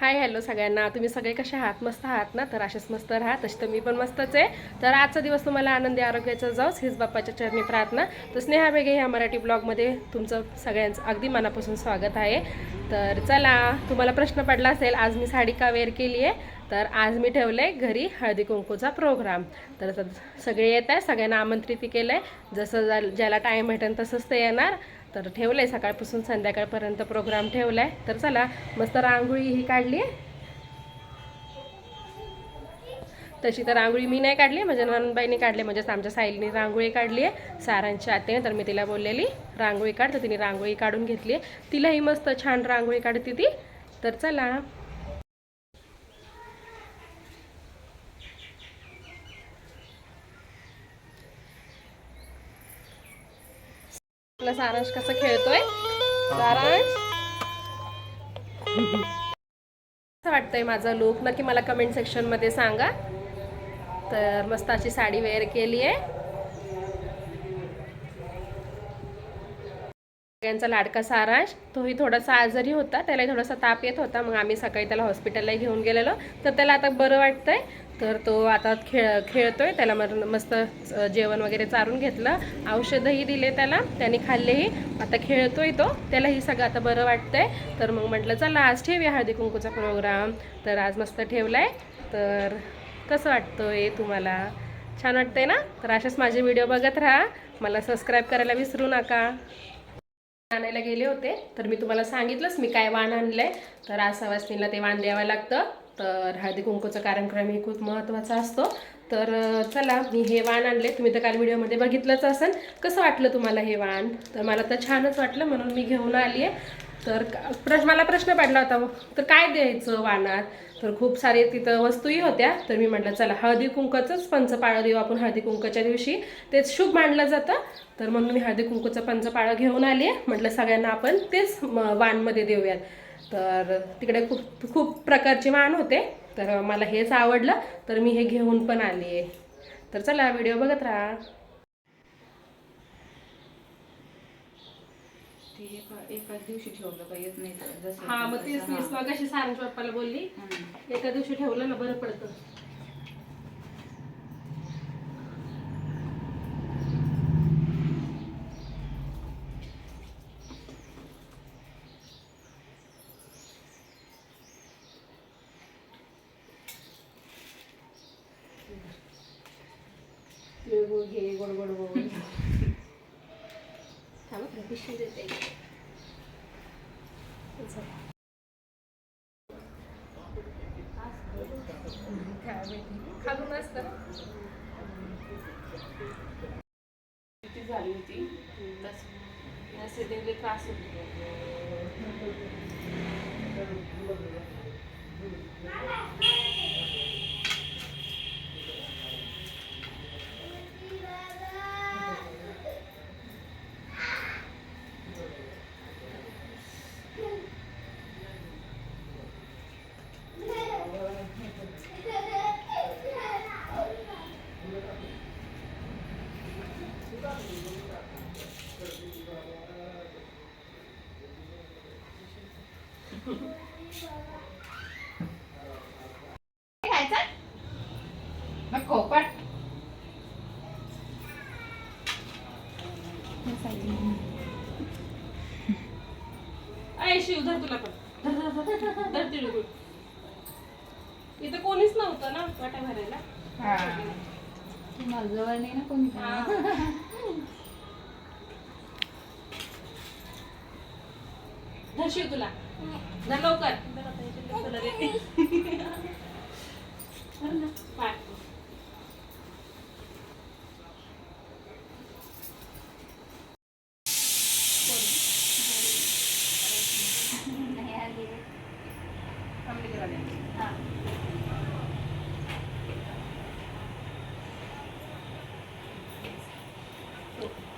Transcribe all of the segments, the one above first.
Hi hello सगळ्यांना. तुम्ही सगळे कसे आहात? मस्त आहात ना? तर असेच मस्त राहा तशी तर मी पण मस्तच आहे. तर आजचा दिवस तुम्हाला आनंदी आरोग्याचा जाऊस हीच बाप्पाच्या चरणी प्रार्थना. तर स्नेहा बेगे ह्या मराठी ब्लॉगमध्ये तुमचं सगळ्यांचं अगदी मनापासून स्वागत आहे. तर चला तुम्हाला प्रश्न पडला असेल आज मी साडी का वेअर केली आहे? तर आज मी ठेवलं आहे घरी हळदी कुंकूचा प्रोग्राम तर सगळे येत आहे सगळ्यांना आमंत्रित केलं आहे जसं जा- ज्याला टाईम भेटेल तसंच ते येणार. तर ठेवलं आहे सकाळपासून संध्याकाळपर्यंत प्रोग्राम ठेवला आहे तर चला मस्त रांगोळी ही काढली आहे तशी तर रांगोळी मी नाही काढली माझ्या नंदबाईने काढली म्हणजेच आमच्या साईलीने रांगोळी काढली आहे सारांच्या आतेने तर मी तिला बोललेली रांगोळी काढ. तर तिने रांगोळी काढून घेतली आहे तिलाही मस्त छान रांगोळी काढते ती. तर चला. आपला सारांश कसा खेळतोय? सारांश? कसं वाटतंय माझा लुक नक्की मला कमेंट सेक्शनमध्ये सांगा. तर मस्त अशी साडी वेअर केली आहे. सगळ्यांचा लाडका सारांश. तोही थोडासा आजारी होता त्यालाही थोडासा ताप येत होता. मग आम्ही सकाळी त्याला हॉस्पिटलला घेऊन गेलेलो. तर त्याला आता बरं वाटतंय. तर तो आता खेळ खेळतोय. त्याला मर- मस्त जेवण वगैरे चारून घेतलं. औषधही दिले त्याला. त्याने खाल्लेही. आता खेळतोय तो. त्यालाही सगळं आता बरं वाटतंय. तर मग म्हटलं चला आज ठेवूया हळदी कुंकूचा प्रोग्राम तर आज मस्त ठेवलाय. तर कसं वाटतंय तुम्हाला? छान वाटतंय ना? तर असेच माझे व्हिडिओ बघत राहा. मला सबस्क्राईब करायला विसरू नका. आणायला गेले होते. तर मी तुम्हाला सांगितलंच मी काय वाण आणलंय. तर आज सवासनीला ते वाण द्यावं लागतं. तर हळदी कुंकूचा कार्यक्रम हे खूप महत्त्वाचा असतो. तर चला मी हे वाण आणले. तुम्ही तर काल व्हिडिओमध्ये बघितलंच असेल. कसं वाटलं तुम्हाला हे वाण? तर मला तर छानच वाटलं म्हणून मी घेऊन आली आहे. तर प्रश्न मला प्रश्न पडला होता तर काय द्यायचं वाणात? तर खूप सारे तिथं वस्तूही होत्या. तर मी म्हटलं चला हळदी कुंकूचंच पंचपाळं देऊ आपण हळदी कुंकूच्या दिवशी. तेच शुभ मानलं जातं. तर म्हणून मी हळदी कुंकूचं पंचपाळं घेऊन आली आहे. म्हटलं सगळ्यांना आपण तेच वाणमध्ये देऊयात. तर तिकडे खूप खूप प्रकारचे वाण होते. तर मला हेच आवडलं तर मी हे घेऊन पण आली आहे. तर चला व्हिडिओ बघत राहा. एकाच दिवशी ठेवलं का? येत नाही हा मग तेच मी हा. मगाशी सारंच्या पप्पाला बोलली. एका दिवशी ठेवलं ना बरं पडतं तिळगुळ घे गोड गोड गोड थांबा पिशवी देते. खालून असतं किती झाली होती. तसं असे दिले त्रास होते. नको अय शिव धर तुला पण. धर, तिळगुळ इथं कोणीच नव्हतं ना वाटा भरायला. हा. तुम्हाला जवळ नाही ना कोणी. धर शिव तुला. धर लवकर धर आता इथे तुला देते. धर ना, पाय. थांबली जरा द्या. हो, वटीचं पदर. आटोपला तुम्ही मला. चालतो थांब थांब थांब थांब थांब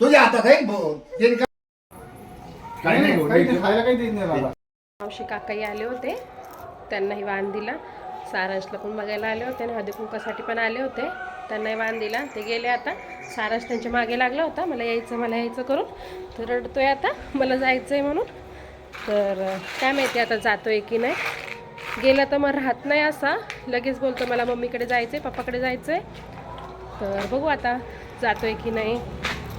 तुझ्या हातात आहे भो- काही नाही काही बोल. नाही, खायला काही देत नाही मला मावशी काकाही आले होते. त्यांनाही वाण दिला. सारांशला पण बघायला आले होते आणि हळदी कुंकासाठी पण आले होते. त्यांनाही वाण दिला. ते गेले आता. सारांश त्यांच्या मागे लागला होता. मला यायचं मला यायचं करून. तर रडतोय आता. मला जायचं आहे म्हणून. तर अं, काय माहिती आता जातोय की नाही. गेला तर मग राहत नाही असा. लगेच बोलतो मला मम्मीकडे जायचं आहे पप्पाकडे जायचं आहे तर बघू आता जातोय की नाही.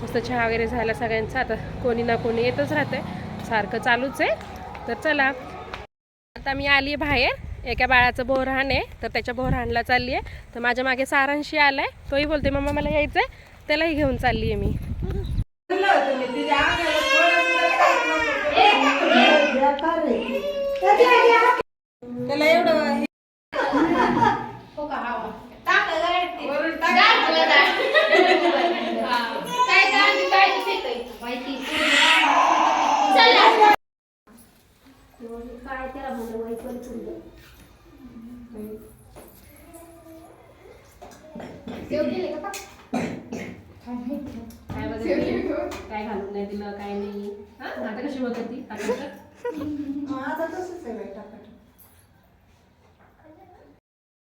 मस्त चहा वगैरे झाला सगळ्यांचा. आता कोणी ना कोणी येतच राहते सारखं चालूच आहे. तर चला. आता मी आली आहे बाहेर. एका बाळाचं बोरहाण आहे. तर त्याच्या बोरहाणला चालली आहे. तर माझ्या मागे सारांशी आलाय. तोही बोलते मम्मा मला यायचं आहे त्यालाही घेऊन चालली आहे मी काय बघितलं काय घालून नाही दिलं काय नाही. हा? आता कशी बघत ती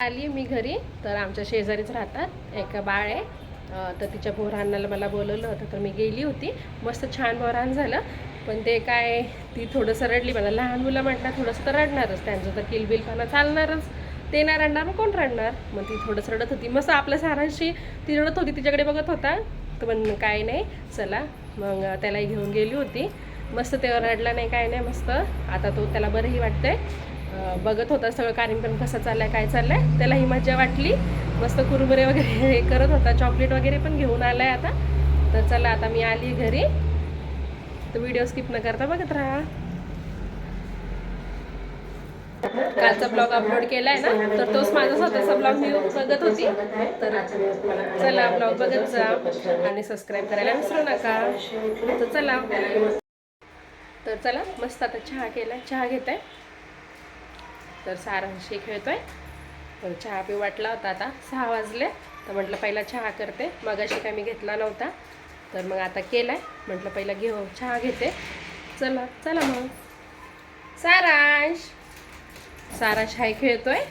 आली मी घरी तर आमच्या शेजारीच राहतात. एक बाळ आहे. तर तिच्या बोरहाणाला मला बोलवलं होतं तर मी गेली होती. मस्त छान बोरहाण झालं. पण ते काय ती थोडंसं रडली. मला लहान मुलं म्हटलं थोडंसं तर रडणारच. त्यांचं तर किलबिलपणा चालणारच. ते नाही रडणार मग कोण रडणार? मग ती थोडंसं रडत होती. मस्त आपल्या सारांशी ती रडत होती तिच्याकडे बघत होता. तर पण काय नाही चला. मग त्यालाही घेऊन गेली होती. मस्त तेव्हा रडला नाही काय नाही मस्त. आता तो त्याला बरंही वाटतंय. बघत होता सगळं कार्यक्रम कसा चाललाय काय चाललाय. त्यालाही मजा वाटली. मस्त कुरमुरे वगैरे हे करत होता. चॉकलेट वगैरे पण घेऊन आलाय आता. तर चला आता मी आली घरी. तर व्हिडिओ स्किप न करता बघत राहा. कालचा ब्लॉग अपलोड केला आहे ना तर तोच माझा स्वतःचा ब्लॉग मी बघत होती. तर चला ब्लॉग बघत जा आणि सबस्क्राईब करायला विसरू नका. तर चला. तर चला मस्त आता चहा केला चहा घेत आहे तर सारांशी खेळतोय. तर चहा पिऊ वाटला होता आता. सहा वाजले. तर म्हटलं पहिला चहा करते. मगाशी काय मी घेतला नव्हता. तर मग आता केलाय. म्हटलं पहिला घेऊ. चहा घेते. चला चला मग. सारांश. सारांश हाय खेळतोय.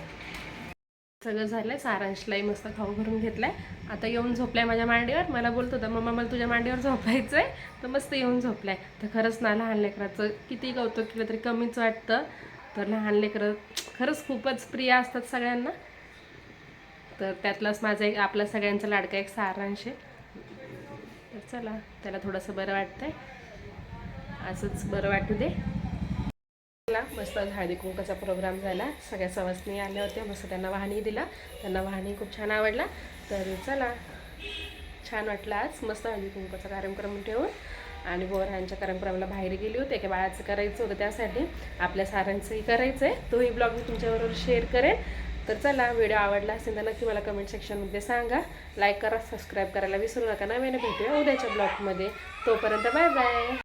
सगळं झालंय. सारांशलाही मस्त खाऊ भरून घेतलाय. आता येऊन झोपलाय माझ्या मांडीवर. मला बोलत होता मम्मा मला तुझ्या मांडीवर झोपायचंय. तर मस्त येऊन झोपलाय. तर खरंच ना लहान लेकराचं किती कौतुक केलं तरी कमीच वाटतं. तर लहान लेकरं खरंच खूपच प्रिय असतात सगळ्यांना. तर त्यातलाच माझा एक आपला सगळ्यांचा लाडका एक सारांश आहे. तर चला त्याला थोडंसं बरं वाटतंय. असंच बरं वाटू दे. चला मस्त हळदी कुंकाचा प्रोग्राम झाला. सगळ्या सवासनी आल्या होत्या मस्त त्यांना वाहणी दिला. त्यांना वाहनी खूप छान आवडला. तर चला छान वाटलं आज. मस्त हळदी कुंकाचा कार्यक्रम ठेवून. आणि बोरहांच्या कार्यक्रमाला बाहेर गेली होते की बाळाचं करायचं होतं त्यासाठी. आपल्या सारांचंही करायचं आहे तोही ब्लॉग मी तुमच्याबरोबर शेअर करेन. तर चला व्हिडिओ आवडला असेल तर नक्की मला कमेंट सेक्शनमध्ये सांगा. लाईक करा सबस्क्राईब करायला विसरू नका. नव्याने भेटूया उद्याच्या ब्लॉगमध्ये तोपर्यंत बाय बाय